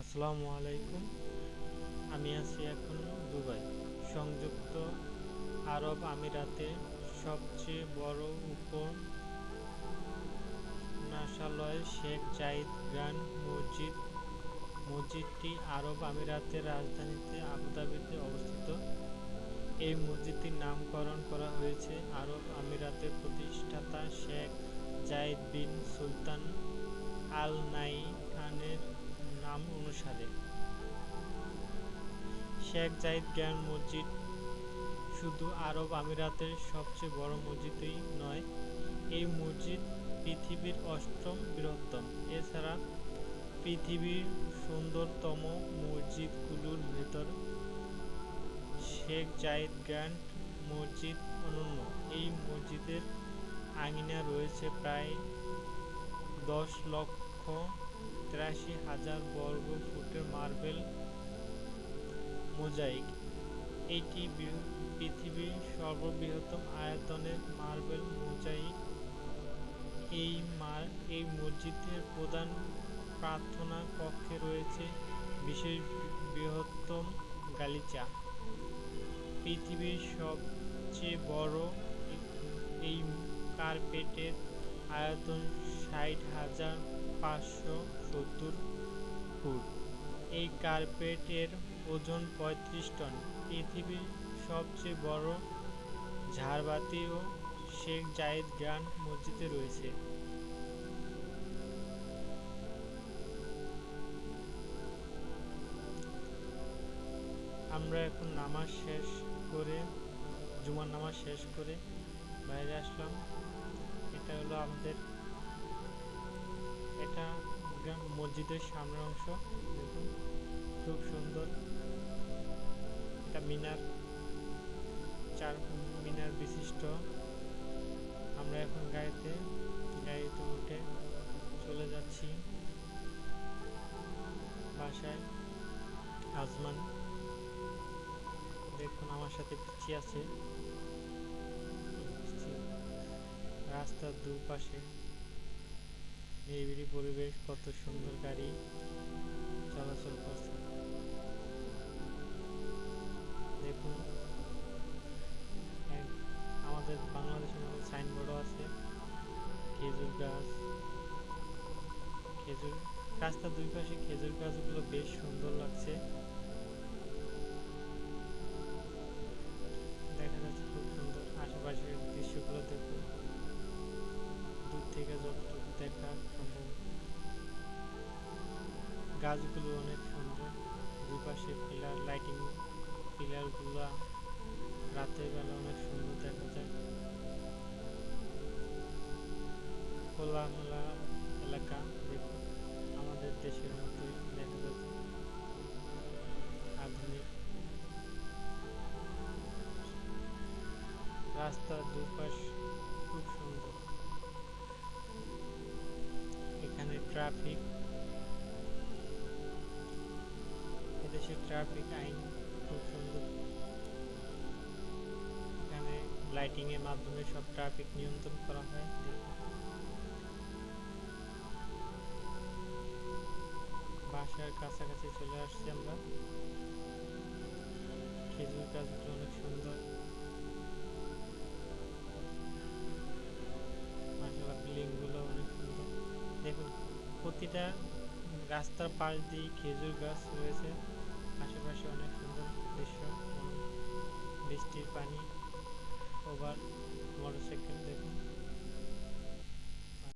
আসসালামু আলাইকুম। আমি আছি এখন দুবাই। সংযুক্ত আরব আমিরাতে সবচেয়ে বড় উপন্যাসালয় শেখ জাইদ গ্র্যান্ড মসজিদ। মসজিদটি আরব আমিরাতের রাজধানীতে আবুধাবিতে অবস্থিত। এই মসজিদটির নামকরণ করা হয়েছে আরব আমিরাতের প্রতিষ্ঠাতা শেখ জাইদ বিন সুলতান আল নাইয়ানের নাম অনুসারে। শেখ জাইদ জ্ঞান মসজিদ শুধু আরব আমিরাতের সবচেয়ে বড় মসজিদই নয়, এই মসজিদ পৃথিবীর অষ্টম বৃহত্তম। এছাড়া পৃথিবীর সুন্দরতম মসজিদগুলোর ভেতর শেখ জাইদ গ্র্যান্ড মসজিদ অনন্য। এই মসজিদের আঙিনা রয়েছে প্রায় দশ লক্ষ তিরাশি হাজার বর্গ ফুটের মার্বেল মোজাইক। এটি পৃথিবীর সর্ববৃহত্তম আয়তনের মার্বেল মোজাইক। এই মার, এই মসজিদের প্রধান প্রার্থনা কক্ষে রয়েছে বিশেষ বৃহত্তম গালিচা। পৃথিবীর সবচেয়ে বড় এই কার্পেটের আয়তন ষাট হাজার পাঁচশো সত্তর ফুট। এই কার্পেটের ওজন পঁয়ত্রিশ টন। পৃথিবীর সবচেয়ে বড় ঝাড়বাতিও শেখ জায়েদ গ্রান্ড মসজিদে রয়েছে। আমরা এখন নামাজ শেষ করে, জুমার নামাজ শেষ করে বাইরে আসলাম। এটা হলো আমাদের মসজিদের সামনের অংশ, দেখুন, খুব সুন্দর। এটা মিনার, চার মিনার বিশিষ্ট। আমরা এখন গাড়িতে গাড়িতে উঠে চলে যাচ্ছি। বাসায় আজমান। দেখুন, আমার সাথে পিছিয়ে আছে। রাস্তার দুপাশে নিরিবিলি পরিবেশ, কত সুন্দর গাড়ি চলাচল করছে। দেখুন আমাদের বাংলাদেশের মধ্যে সাইনবোর্ডও আছে, খেজুর গাছ। খেজুর, রাস্তার দুই পাশে খেজুর গাছগুলো বেশ সুন্দর লাগছে। সম্ভব গাছগুলো অনেক সুন্দর। দুপাশে পিলার লাইটিং পিলারগুলো রাতের বেলা অনেক সুন্দর দেখা যায়। খোলামেলা এলাকা আমাদের দেশের মতোই দেখা যাচ্ছে। আধুনিক। রাস্তার দুপাশ ট্রাফিক এদেশের ট্রাফিক আইন খুব সুন্দর। এখানে লাইটিং এর মাধ্যমে সব ট্রাফিক নিয়ন্ত্রণ করা হয়। বাসার কাছাকাছি চলে আসছি আমরা। খেজুর গাছগুলো অনেক সুন্দর। প্রতিটা রাস্তার পাশ দিয়ে খেজুর গাছ রয়েছে। আশেপাশে অনেক সুন্দর দৃশ্য বৃষ্টির পানি ওভার